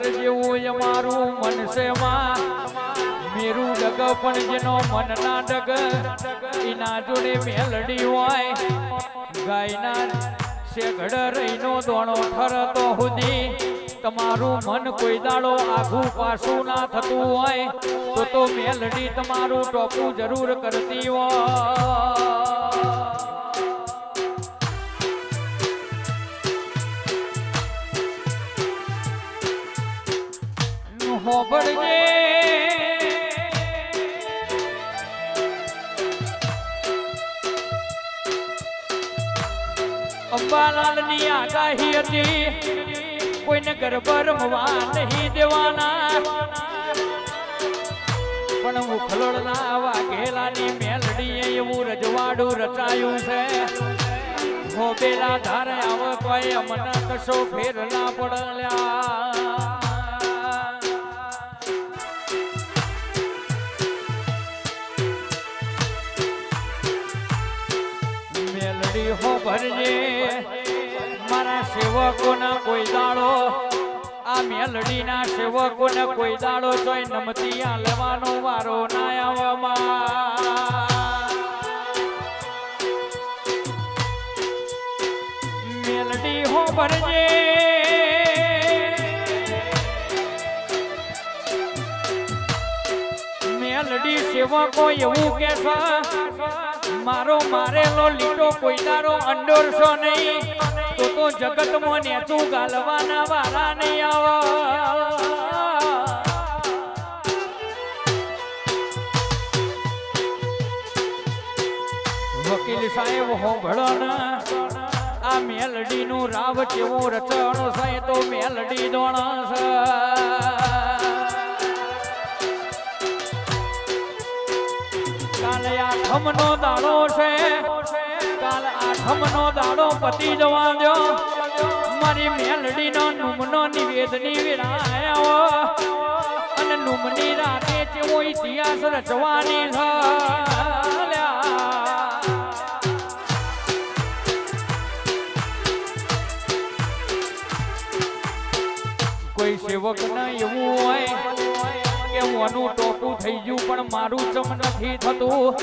વગર જેવું અમારું મન છે માં મેરું ડગ પણ જેનો મન ના ડગ, એના જોડે મેલડી હોય. ગાયના શેઘડ રહીનો દોણો ખરતો સુધી તમારું મન કોઈ દાડો આઘું પાછું ના થતું હોય. તો તો મેલડી તમારું ટોપું જરૂર કરતી હોય. અંબાલાલની આગાહી હતી. કોઈને ગરબા રમવા નહીં દેવાના. પણ ઉખલોડના વાઘેલાની મેલડીએ એવું રજવાડું રચાયું છે. હોબેલા ધારે આવ કોઈ અમને કશો ફેર ના પડલ્યા. સેવકોના કોઈ દાડો. આ મેલડીના સેવકોને કોઈ દાડો જોઈ નમતી આ લેવાનો વારો ના આવવામાં. મેલડી હો ભરજે. મેલડી સેવકો એવું કે મારો મારેલો લીટો કોઈ દારો અંડોરશો નહીં. તો તો જગતમાં નેચું ગાલવાના વાળા નહીં આવા. વકીલ સાહેબ હોભળો આ મેલડી નું રાવ કેવું રચણ સાય તો મેલડી દોણા છે. કાલે આઠમનો દાડો છે આઠમનો દાડો પતી જવા દો મારી મેલડીનો નુમનો નિવેદની વિરાયો. અને નુમની રાતે જેવો ઇતિહાસ રચવાની છે કોઈ સેવક ના એવું હોય કે મોનું ટોપું થઈ ગયું, પણ મારું ચમ નથી થતું.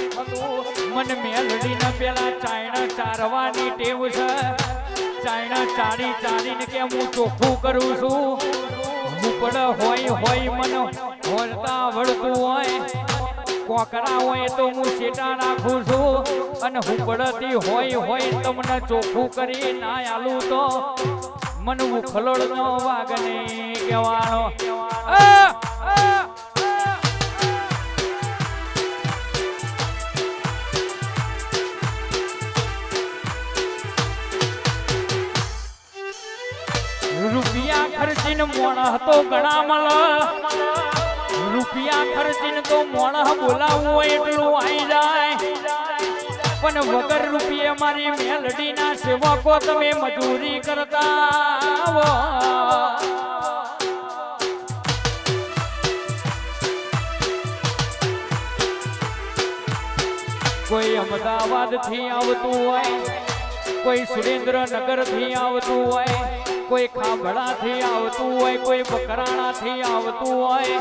મન મેલડી ને પેલા ચાયણા ચારવાની ટેવ છે. ચાયણા ચારી ચારીને કે હું ચોખ્ખું કરું છું. મુકડ હોય હોય મને હોલતા વળતું હોય. કોકરા હોય તો હું સેટા નાખું છું. અને હુકડતી હોય હોય તમને ચોખ્ખું કરી ના આલું તો. મન ઉખલોડ નો વાગને કહેવાનો. ખર્ચીને મોણ હતો ઘણા મળ રૂપિયા ખર્ચીને તો મોણ બોલાવવું હોય એટલું આવી જાય. પણ વગર રૂપિયે મારી મેલડીના સેવકો તમે મજૂરી કરતા કોઈ અમદાવાદથી આવતું હોય, કોઈ સુરેન્દ્રનગરથી આવતું હોય કોઈ ખાંભળા થી આવતું હોય, કોઈ બકરાણા થી આવતું હોય.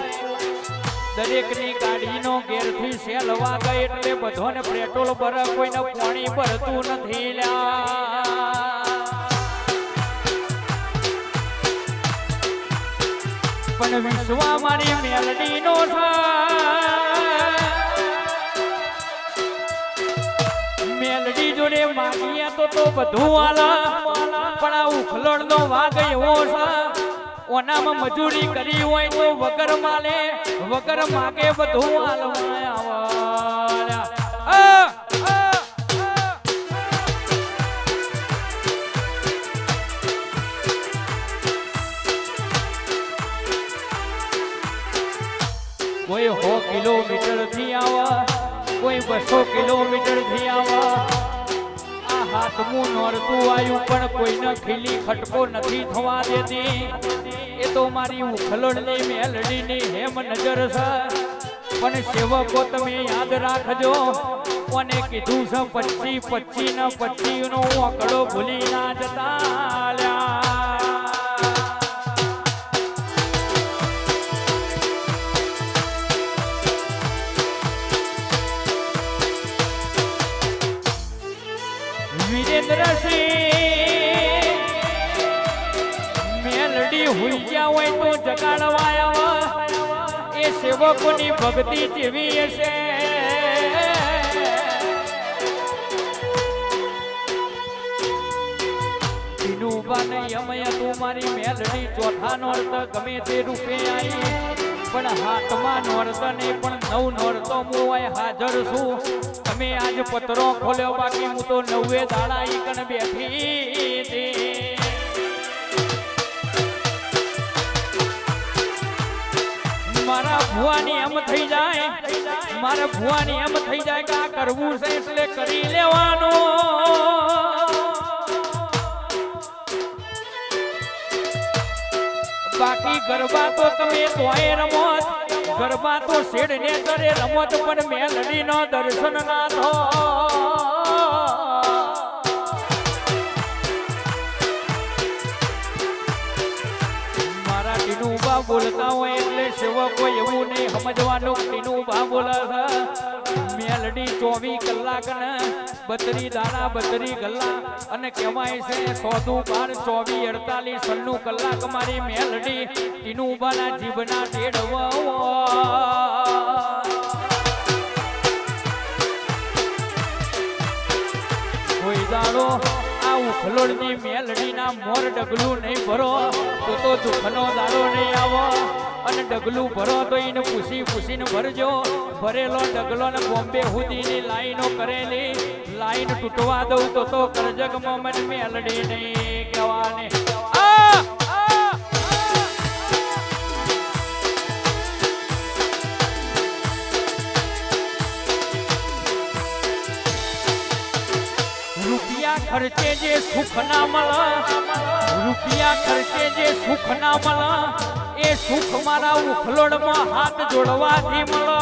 દરેકની ગાડીનો ઘેરથી સેલ વાગે એટલે બધોને પેટ્રોલ ભરે કોઈને પાણી ભરતું નથી લ્યા. પણ વિશ્વા મારી મેલડીનો છે તો બધું આલા પણ આ ઉખલોડ નો વાગ એવો ઓનામાં મજૂરી કરી હોય તો વગર માલે, વગર માગે બધું આલવાય આવાળા. આ! આ! આ! કોઈ સો કિલોમીટરથી આવા, કોઈ બસો કિલોમીટરથી આવા હાથમું નોરતું આવ્યું પણ કોઈને ખીલી ખટકો નથી થવા દેતી. એ તો મારી ઉખલડની મેલડીની હેમ નજર છે. પણ સેવકો તમે યાદ રાખજો, કોને કીધું છે પચી પચી ને પચી નો આંકડો ભૂલી ના જતા. એ સેવકોની ભક્તિ જેવી હશે. મારી મેલડી ચોથા નોરત ગમે તે રૂપે આવી પણ હાથમાં નોરત ને પણ નવ નોરતો હું હાજર છું. તમે આજ પત્રો ખોલ્યો, બાકી હું તો નવે દાડા ઈ કણ બેઠી મારા ભુવાની એમ થઈ જાય. મારા ભુવાની એમ થઈ જાય કે આ કરવું છે એટલે કરી લેવાનું. બાકી ગરબા તો તમે તોય રમત. ગરબા તો શેડ ને કરે રમત, પણ મેલડી નો દર્શન ના થો. બોલતા હોય એટલે સેવકો એવું નહીં સમજવાનું ટીનુબા બોલે છે. મેલડી ચોવીસ કલાક ને બત્રી દાણા, બત્રી કલાક અને કહેવાય છે સોદું બાર ચોવીસ અડતાલીસ સન્નું કલાક મારી મેલડી ટીનુબાના જીભના ટેડવા કોઈ ઉખલોડની મેલડીના મોર ડગલું નહીં ભરો, તો તો દુઃખનો દાડો નહીં આવો. અને ડગલું ભરો તો એને પૂછી પૂછીને ભરજો. ભરેલો ડગલો ને બોમ્બે સુધીની લાઈનો કરેલી. લાઈન તૂટવા દઉં તો તો કરજગમાં મને મેલડી નહીં કહેવાની. ખર્ચે જે સુખ ના મળે રૂપિયા ખર્ચે જે સુખ ના મળે એ સુખ મારા ઉખલોડમાં હાથ જોડવાથી મળે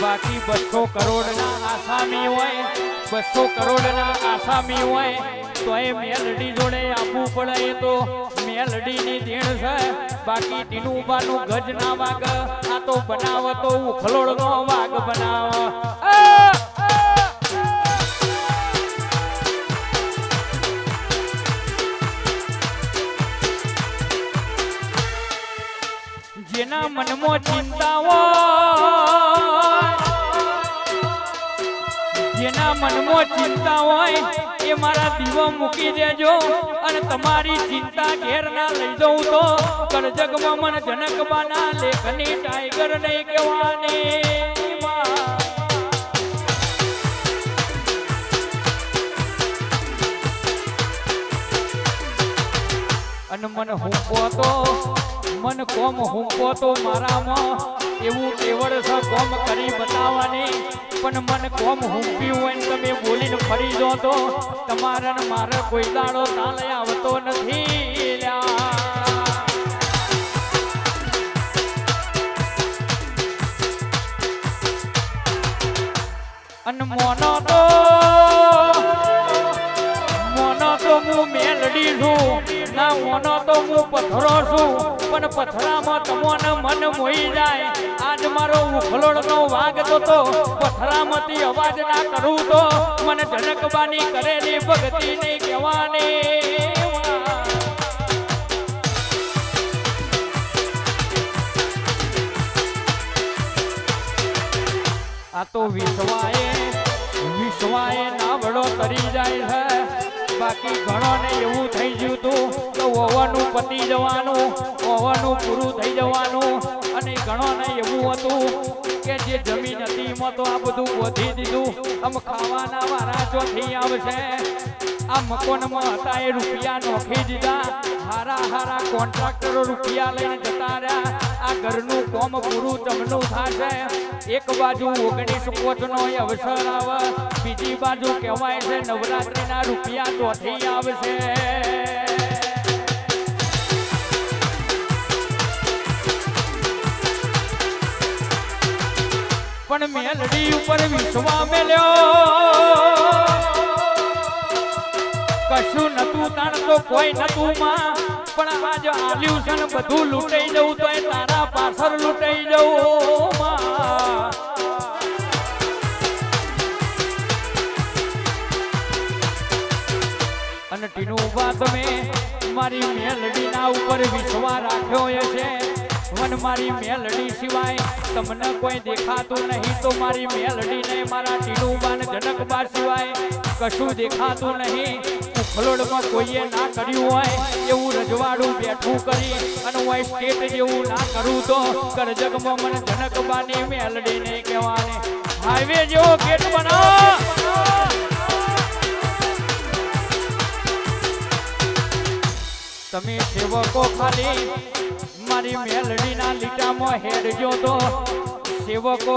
બાકી બસો કરોડ ના આસામી હોય, બસો કરોડ ના આસામી હોય તો એ મેલડી જોડે આપવું પડે તો મેલડી ની દેણ છે. બાકી ટીનુબાનું ગજ ના વાગ તો બનાવ તો ઉખલોડ નો વાગ બનાવ. જેના મનમાં ચિંતા જેના મનમાં ચિંતા હોય, એ મારા દીવો મૂકી દેજો અને તમારી ચિંતા ઘેર ના લઈ જઉં તો કરજગમાં મન જનકબાના લેખની ટાઈગર નહીં કહેવાની. અને મન હુંકો તો, મન કોમ હુંકો તો મારામાં, એવું કેવળ છે કોમ કરી બતાવવાની પણ મન કોમ હુંપ્યું હોય તમે બોલીને ફરી દો તો તમારા મારા કોઈ દાડો તાલ આવતો નથી. મોનો તો મોનો તો હું મેલડી છું, ના મોનો તો હું પથરો છું પણ પથરામાં તમોને મન મોઈ જાય. આજ મારો ઉખલોડ નો વાગ તો તો પથરામાંથી અવાજ ના કરું તો મને જનકબાની કરેલી ભક્તિ નહીં કહેવાની. આ તો વિશ્વાએ વિશ્વાએ નાવડો કરી જાય છે. બાકી ઘણો ને એવું થઈ ગયું તું તો ઓવાનું પતી જવાનું ઓવાનું પૂરું થઈ જવાનું અને ઘણો એવું હતું કે જે જમીન હતી એમાં તો આ બધું વધી દીધું. આમ ખાવાના વારા થઈ આવશે, આ મકોનમાં હતા એ રૂપિયા નોખી દીધા. હારા હારા કોન્ટ્રાક્ટરો રૂપિયા લઈને જતા રહ્યા. આ ઘરનું કોમ પૂરું તમનું થશે. એક બાજુ ઓગણીસ પોચનો અવસર આવે, બીજી બાજુ કહેવાય છે નવરાત્રિના રૂપિયા ચોથી આવશે. પણ મેલડી ઉપર વિશ્વા મેલ્યો. કશું નતું તાણ તો કોઈ નતું માં. પણ આજ આલ્યું છે ને બધું લૂંટાઈ જવું તો એ તારા પાછળ લૂંટાઈ જવું વાત તમે મારી મેલડીના ઉપર વિશ્વા રાખ્યો હશે. વન મારી મેલડી સિવાય તમને કોઈ દેખાતું નહીં તો મારી મેલડીને મારા ટીડુબાન જનકબા સિવાય કશું દેખાતું નહીં. ઉખલોડમાં કોઈએ ના કર્યું હોય એવું રજવાડું બેઠું કરી અને હું સ્ટેટ જેવું ના કરું તો કરજગમાં મને જનકબાની નહીં કહેવાની. હાઈવે જેવો ગેટ બનાવો. તમે સેવકો ખાલી મારી મેલડીના લીટામાં હેડજો તો સેવકો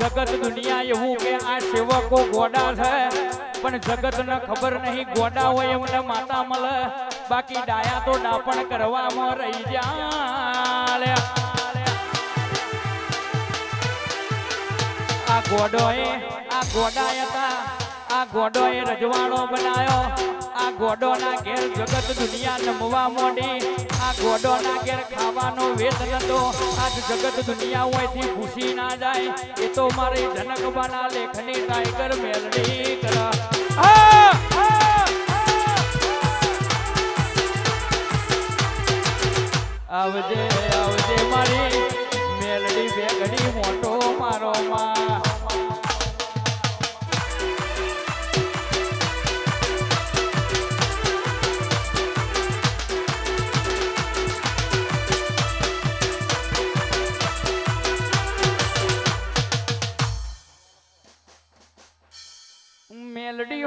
જગત દુનિયા એવું કે આ સેવકો ગોડા છે. પણ જગતને ખબર નહીં ગોડા હોય એમને માતા મળે. બાકી ડાયા તો ડાપણ કરવામાં રહી જા આ ગોડોએ, આ ગોડા હતા. આ ગોડોએ રજવાડો બનાવ્યો. આ ગોડોના ઘેર જગત દુનિયા નમવા મોડી. આ ગોડોના ઘેર ખાવાનો વેત નતો આજ જગત દુનિયા હોયથી ખુશી ના જાય એ તો મારી જનકબાના લેખની ટાઈગર મેલડી કર! આ! આવજે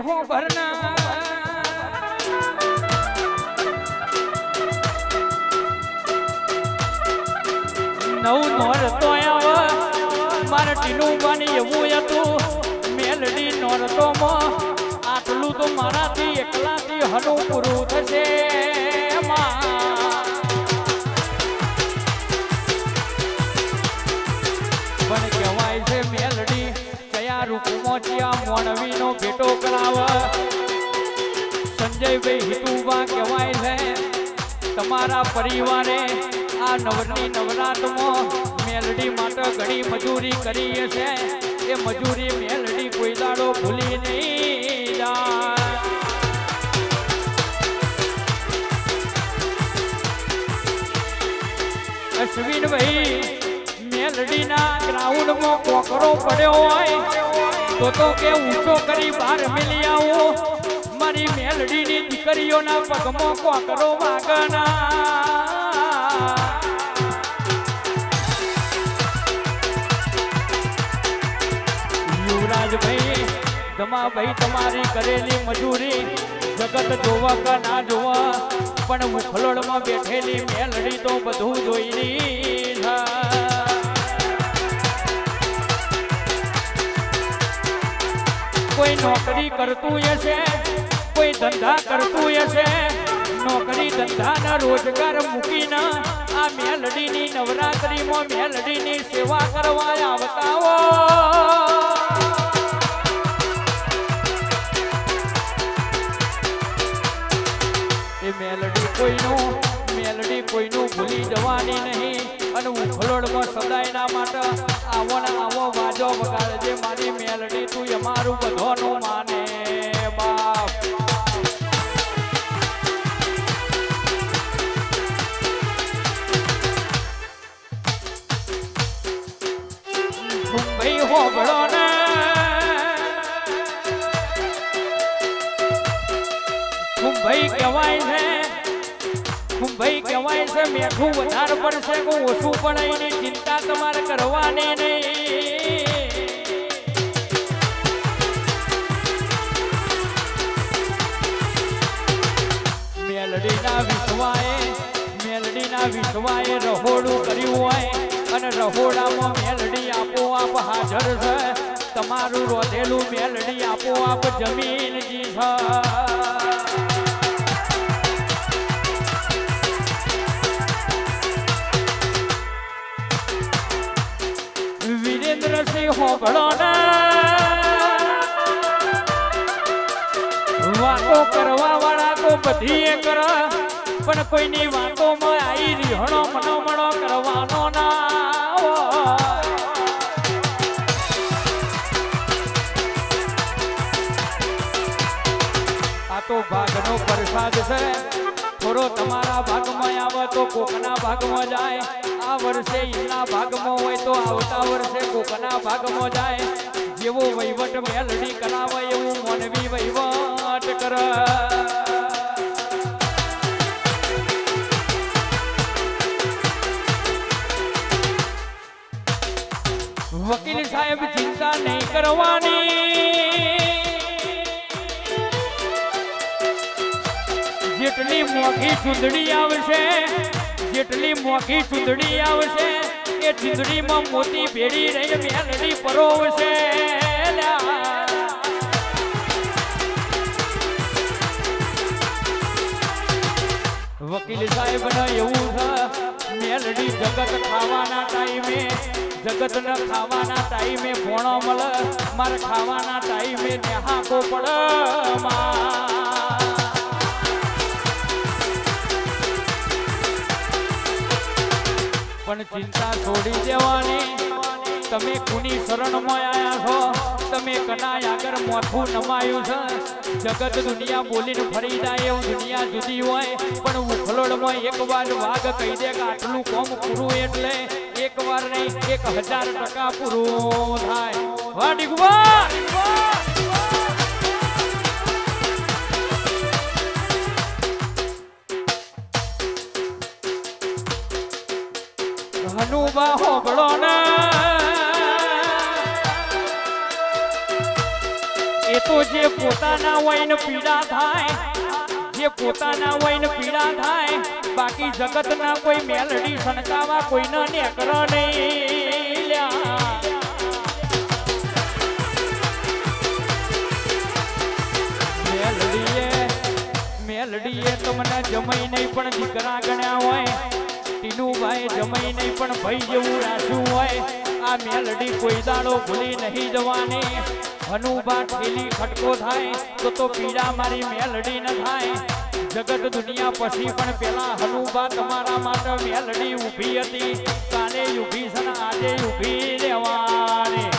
હો ભરના. નવું નોર તો આવે મારે ટીનું બની એવું હતું, મેલડી નોરતો માં, આટલું તો મારાથી એકલાથી હનું પૂરું થશે. કરાવે. સંજયભાઈ હિતુબા કહેવાય છે, તમારા પરિવારે આ નવની નવરાત્રમાં મેલડી માટે ઘણી મજૂરી કરીએ છે. એ મજૂરી મેલડી કોઈ દાડો ભૂલી નહીં જાય. મેલડીના ગ્રાઉન્ડમાં કોકરો પડ્યો હોય. તો તો કે ઊંચો કરી બાર મિલી આવો. મારી મેલડીની દીકરીઓના પગમાં કોકરો વાગના યુવરાજભાઈ ધમાભાઈ તમારી કરેલી મજૂરી જગત જોવા કે ના જોવા, પણ મુખલોડમાં બેઠેલી મેલડી તો બધું જોઈ રહી કોઈ નોકરી કરતું હશે, કોઈ ધંધા કરતું હશે. નોકરી ધંધાના રોજગાર મૂકીને આ મેલડીની નવરાત્રીમાં મેલડીની સેવા કરવા આવતા હોય પડશે કે ઓછું પણ એની ચિંતા તમારે કરવાની નહીં. મેલડીના વિશ્વાએ મેલડીના વિશ્વાએ રહોડું કર્યું હોય અને રહોડામાં મેલડી આપોઆપ હાજર છે. તમારું રોધેલું મેલડી આપોઆપ જમીનજી છે. કરવા વાળા તો બધી કરે, પણ કોઈની વાતોમાં આવી રીહણો મનોમણો કરવાનો ના આ તો ભાગનો પ્રસાદ છે. ઘોડો તમારા ભાગમાં આવે તો કોકના ભાગમાં જાય. આ વર્ષે એના ભાગમાં હોય તો આવતા વર્ષે કોકના ભાગમાં જાય. જેવો વહીવટ મેલડી કરાવે એવું મનવી વહીવટ કરે. વકીલ સાહેબ, ચિંતા નહીં કરવાની. જેટલી મોંઘી ચૂંદડી આવશે, જેટલી મોંઘી ચૂંદડી આવશે, એ ચૂંદડીમાં મોતી ભેળી રહી, મેલડી પરોવશે. વકીલ સાહેબ ને એવું છે, મેલડી જગત ખાવાના ટાઈમે જગત ને ખાવાના ટાઈમે ભોણો મળે, મારે ખાવાના ટાઈમે નેહાકો પડે માં. પણ ચિંતા છોડી દેવાની. તમે કુની શરણમાં આયા છો? તમે કનાય આગળ મોથું નમાયું છે? જગત દુનિયા બોલીને ફરી જાય એવું દુનિયા જુદી હોય, પણ ઉખલોડમાં એક વાર વાઘ કહી દે કે આટલું કોમ પૂરું એટલે એક વાર નહીં, એક હજાર ટકા પૂરું થાય. વાહ પોતાના હોય પીડા થાય. જે પોતાના હોય પીડા થાય, બાકી જગતના કોઈ મેલડી સનકાવા કોઈને નેકર નહીં લ્યા. મેલડીએ તમને જમાઈ નહીં, પણ દીકરા ગણ્યા હોય. ટીનુભાઈ જમાઈ નહીં, પણ ભાઈ જેવું રાખ્યું હોય. આ મેલડી કોઈ દાડો ભૂલી નહીં જવાની. હનુબા ઠેલી ખટકો થાય, તો તો પીડા મારી મેલડી ન થાય. જગત દુનિયા પછી પણ પેલા હનુબા તમારા માટે મેલડી ઊભી હતી. કાલે ઊભી છે આજે ઊભી રહેવાની!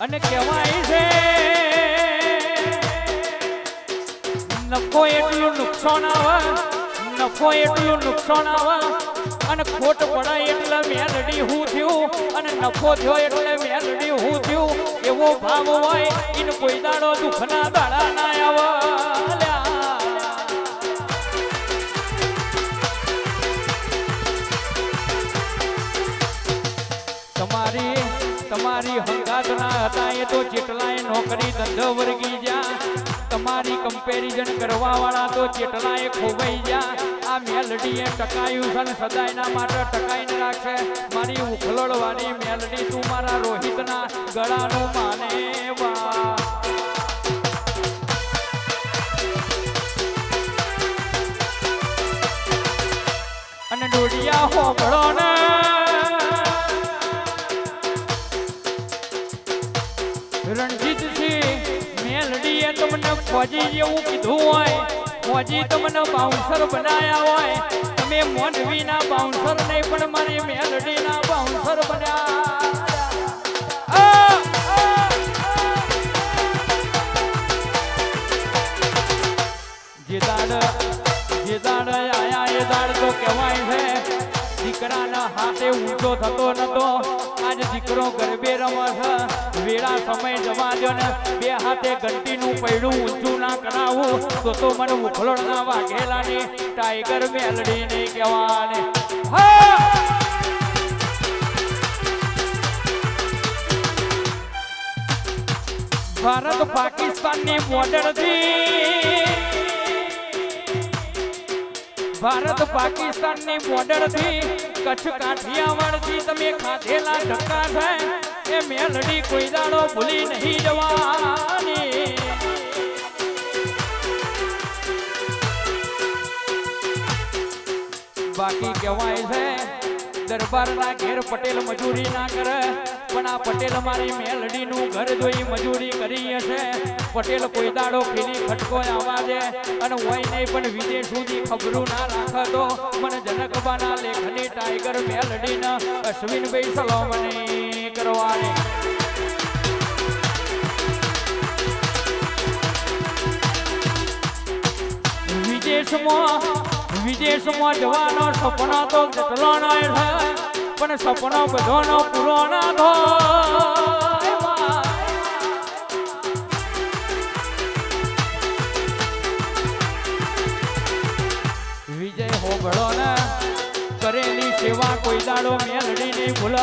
અને કહેવાય છે, નફો એટલું નુકસાન આવે, નફો એટલું નુકસાન આવે અને ખોટ પડાય એટલે મેલડી હું થયું, અને નફો થયો એટલે મેલડી હું થયું. એવો ભાવ હોય એને કોઈ દાડો દુઃખના દાડા ના આવે. તમારી તમારી હંગાત ના હતા એ તો જેટલાય નોકરી ધંધો વર્ગી જા તમારી કમ્પેરિઝન કરવા વાળા તો જેટલાય ખોવાઈ ગયા. આ મેલડીએ ટકાયું છે ને સદાયના માટે ટકાઈને રાખશે. મારી ઉખલડવાની મેલડી તું મારા રોહિતના ગળાનું માને વા અને ડોડિયા હોબળો ને રણજીતસિંહ, મેલડીએ તમને ફોજી જેવું કીધું હોય. ફોજી તમને બાઉન્સર બનાયા હોય. તમે મોઢવીના બાઉન્સર નહીં, પણ મારી મેલડીના બાઉન્સર બન્યા. જે દાડ જે દાડ આયા, એ દાડ તો કહેવાય છે. દીકરાના હાથે ઊંચો થતો નતો. આજ દીકરો ગરબે રમે વેળા સમય જવા દો ને. બે હાથે ઘંટીનું પૈડું ઊંચું ના કરાવું. તો તો મને ઉખલોડના વાઘેલાની ટાઈગર મેલડી ને કહેવાને. હા! ભારત પાકિસ્તાનની બોર્ડરથી ભારત પાકિસ્તાનની બોર્ડરથી કચ્છ કાઠિયાવાડથી તમે ખાધેલા ધક્કા છે, એ મેલડી કોઈ દાડો ભૂલી નહીં જવાની. બાકી કહેવાય છે, દરબારના ઘેર પટેલ મજૂરી ના કરે, પણ આ પટેલ મારી હું ઘર જોઈ મજૂરી કરી છે પટેલ કોઈ દાડો ખીલી ખટકો આવા દે અને હોય નહીં પણ વિદેશ સુધી ખબરું ના રાખતો. મને જનકબાના લેખની ટાઈગર મેલડીના અશ્વિનભાઈ સલોમની કરવાની. વિદેશમાં વિદેશમાં જવાનો સપના તો કેટલો ન પણ સપનો બધોનો પૂરો ના થાય સેવા કોઈ દાડો મેલડી નહીં ભૂલ.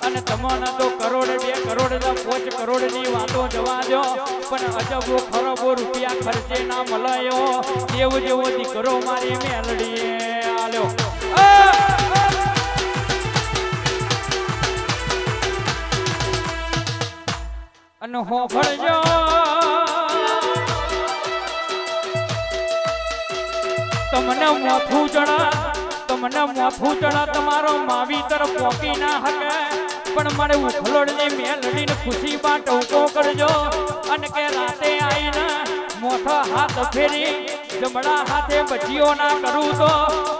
અને તમને તો કરોડ બે કરોડ ને પોચ કરોડની વાતો જવા દો પણ અજબો ખરબો રૂપિયા ખર્ચે ના મળ્યો દેવ જેવો દીકરો મારી મેલડી આલ્યો! અને હોફળજો તમને મોઠું જણા તમને મોફું જણા તમારો માવીતર પોકી ના હકે. પણ મારે ઉખલોડની મેલડીને ખુશીમાં ટોકો કરજો. અને કે રાતે આવીને મોથો હાથ ફેરી જમણા હાથે બચીઓ ના કરું તો.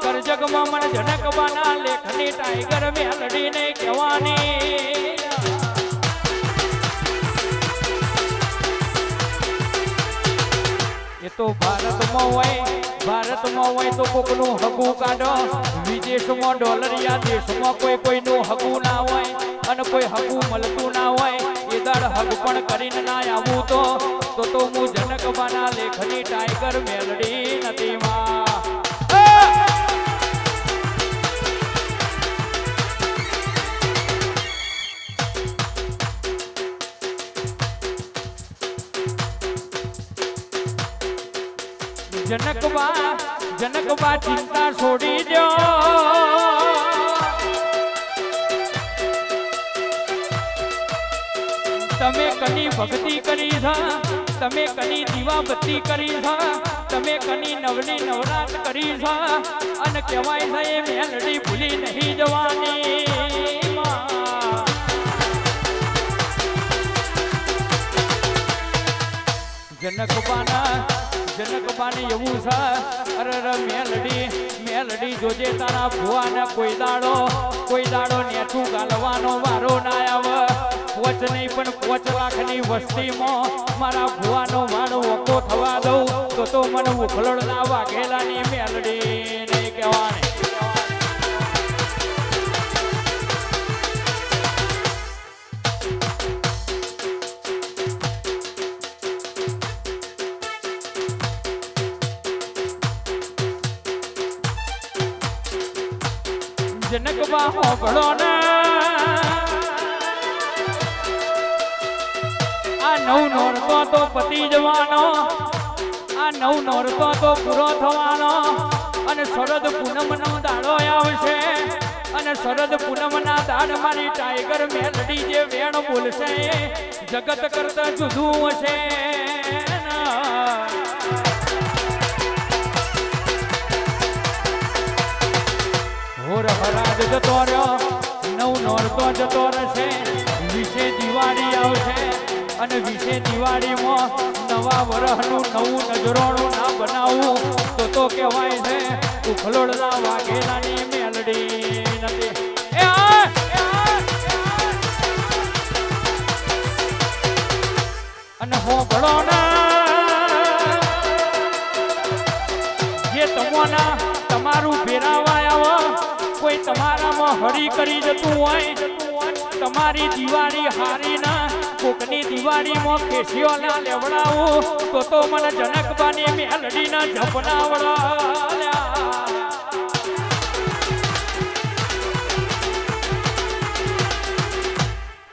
કરજગમાં મને જનકવાના લેખની ટાઈગર મેલડીને કહેવાની. એ તો ભારતમાં હોય ભારતમાં હોય તો કોકનું હગું કાઢો. વિદેશમાં ડોલરિયા, દેશમાં કોઈ કોઈનું હગું ના હોય અને કોઈ હગું મળતું ના હોય. એ દાડ હગ પણ કરીને ના આવું તો. તો તો હું જનકબાના લેખની ટાઈગર મેલડી નથી માં જનકબા જનકબા ચિંતા છોડી દો તમે કની ભક્તિ કરી છે તમે કની દીવા બત્તી કરી છે તમે કની નવની નવરાત કરી છે અને કહેવાય છે એ મેલડી ભૂલી નહીં જવાની માં. જનકબાના જનકબાને એવું છે. અરે મેલડી મેલડી જોજે તારા ભુવાને કોઈ દાડો કોઈ દાડો નેઠું ગાલવાનો વારો ના આવે. પોચ નહીં, પણ પોચ લાખની વસ્તીમાં મારા ભુવાનો માનો ઓકો થવા દઉં. તો તો મને ઉખલડ ના વાઘેલાની મેલડી નહીં કહેવાની ને આ નવ નોરતો તો પતી જવાનો, આ નવ નોરતો તો પૂરો થવાનો. અને શરદ પૂનમનો દાડો આવશે, અને શરદ પૂનમના દાડ મારી ટાઈગર મેલડી જે વેણ બોલશે, જગત કરતા જુદું હશે. હરાજ જતો રહ્યો. નવ નોરતો જતો રહેશે. વિશે દિવાળી આવશે અને વિશે દિવાળીમાં નવા વરહનું નવું નજરોણું ના બનાવવું તો તો કહેવાય છે ઉખલોડના વાઘેલાની મેલડી નથી. એ! અને હું ભળો ના. જે તમોના હરી કરી જતું હોય, તમારી દિવાળી હારી ના, કોકની દિવાળીમાં કેસીઓ ના લેવડાવું, તો તો મને જનકબાની મેલડી ના જપનાવડા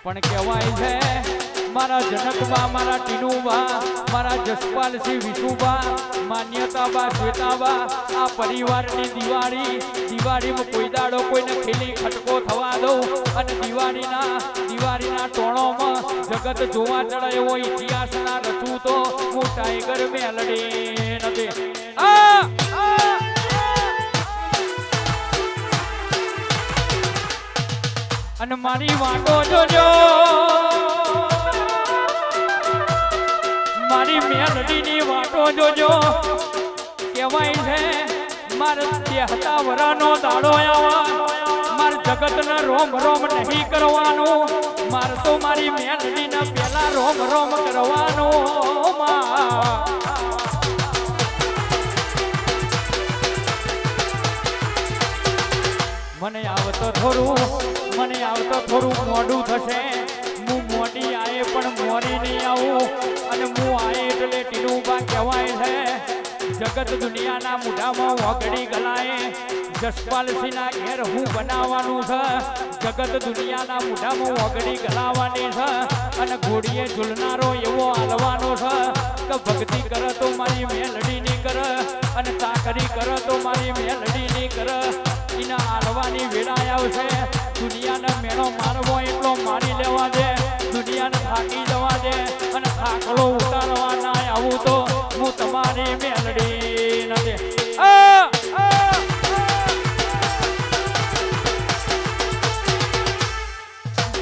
પણ કહેવાય છે મારા જનકબા મારા ટીનુબા મારા જસપાલસિંહ વિશુબા માન્યતાબા શ્વેતાબા આ પરિવારની દિવાળી, દિવાળીમાં કોઈ દાડો કોઈને ખીલી ખટકો થવા દઉં. અને દિવાળીના દિવાળીના ટોણોમાં જગત જોવા ચડે એવો ઇતિહાસના રચું તો હું ટાઈગર મેલડી નથી! અને મારી વાટો જોજો. મારી મેલડીની વાટો જોજો. કહેવાય છે, મારે તેહતા વરાનો દાડો આવા. માર જગતના રોમ રોમ નહીં કરવાનું. માર તો મારી મેલડીના પેલા રોમ રોમ કરવાનો મને આવતો થોડું, મને આવતો થોડું મોડું થશે. પણ મોરી નહીં આવું. અને હું આય એટલે ટીનુબા કહેવાય છે, જગત દુનિયાના મોઢામાં વગડી ગલાય. જસપાલસિંહના ઘેર હું બનાવવાનું છે, જગત દુનિયાના મોઢામાં વગડી ગલાવાની છે. અને ઘોડીએ ઝૂલનારો એવો હાલવાનો છે, કે ભક્તિ કરે તો મારી મેલડી નહીં કરે. અને સાકરી કરે તો મારી મેલડી નહીં કરે. એના હાલવાની વેળા આવશે. દુનિયાને મેળો મારવો એટલો મારી લેવા દે. દુનિયાને થાકી જવા દે અને થાકલો ઉતારવા આવું તો હું તમારી મેલડી નથી!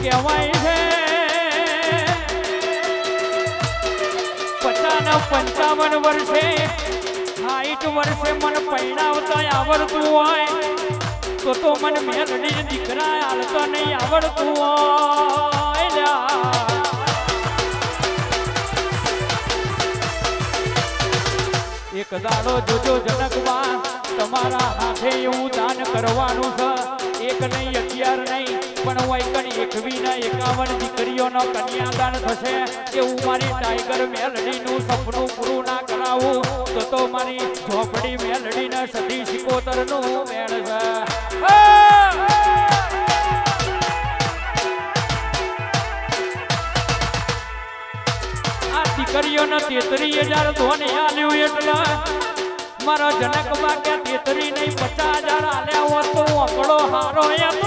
કહેવાય છે પચાના પંચાવન વર્ષે સાઠ વર્ષે મને પૈણાવતા આવડતું હોય, તો તો મને મેલડી દીકરા હાલતો નહીં આવડતું હોય એક દાડો જોજો જનકમાં તમારા હાથે એવું દાન કરવાનું છે. એક નહીં, અગિયાર નહીં, પણ વૈકણ એકવી ને એકાવન દીકરીઓનો કન્યાદાન થશે. એવું મારી ટાઈગર મેલડીનું સપનું પૂરું ના કરાવું, તો તો મારી ઝોપડી મેલડીને સધી સિકોતરનું મેળ છે. આ દીકરીઓને તેત્રી હજાર ધોન આલ્યું એટલે મારા જનક કે તેત્રી નહીં, પચાસ હજાર આલ્યા હોત તો આંકડો હારો એમ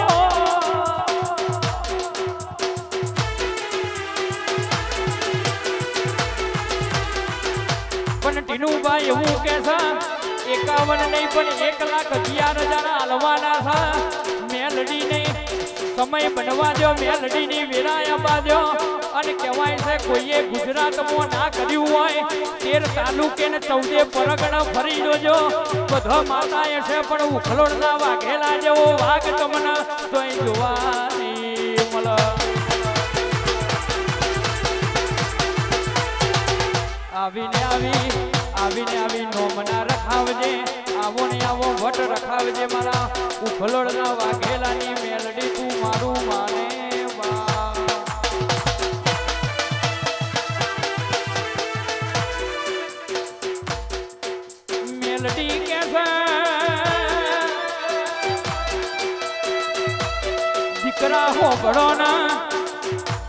પણ ટીનુભાઈ એવું કે છે, એકાવન નહીં, પણ એક લાખ અગિયાર હજાર હાલવાના છે. મેલડી નહીં સમય બનવા દો મેલડી ની વેરાયા બાદ્યો અને કહેવાય છે, કોઈએ ગુજરાતમાં ના કર્યું હોય, તેર તાલુકે ને ચૌદે પરગણા ફરી જોજો. બધો માતાએ છે, પણ ઉખલોડના વાઘેલા જેવો વાઘ તમને તો જોવાની મળ. આવીને આવી આવીને આવી નોમના રખાવજે. આવો ને આવો ભટ રખાવજે મારા. ઉખલોડના વાઘેલાની મેલડી તું મારું માને બા. મેલડી કે છે, દીકરા હોબળો ના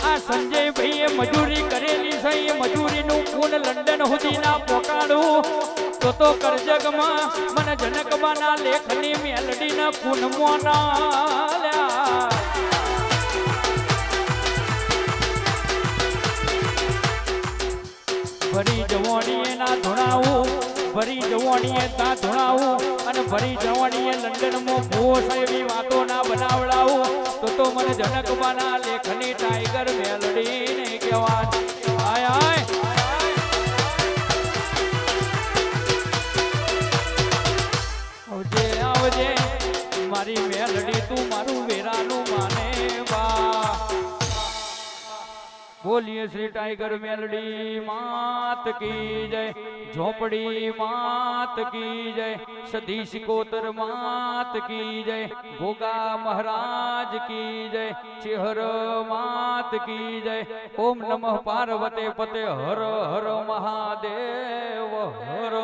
આ સંજયભાઈએ મજૂરી કરેલી છે, એ મજૂરીનું પૂન લંડન સુધી ના પોકાડું તો તો કરજગમાં મને જનકબાના લેખની મેલડીના પૂનમાં ના લ્યા. ભરી જવાણીએ ના ધોણાવું, ભરી જવાણીએ તા ધોણાવું, અને ભરી જવાણીએ લંડનમાં ભોસ એવી વાતો ના બનાવડાવું. તો તો મને જનકબાના લેખની ટાઈગર મેલડી ને કહેવાય. આય આય. મારી મેલડી તું મારું વેરાનું માને બા. બોલીએ શ્રી ટાઈગર મેલડી, માત કી જય, ઝોપડી માત કી જય, સધીશ કોતર માત કી જય ભોગા મહારાજ કી જય, ચેહર માત કી જય, ઓમ નમઃ પાર્વતે પતે હર હર મહાદેવ, હર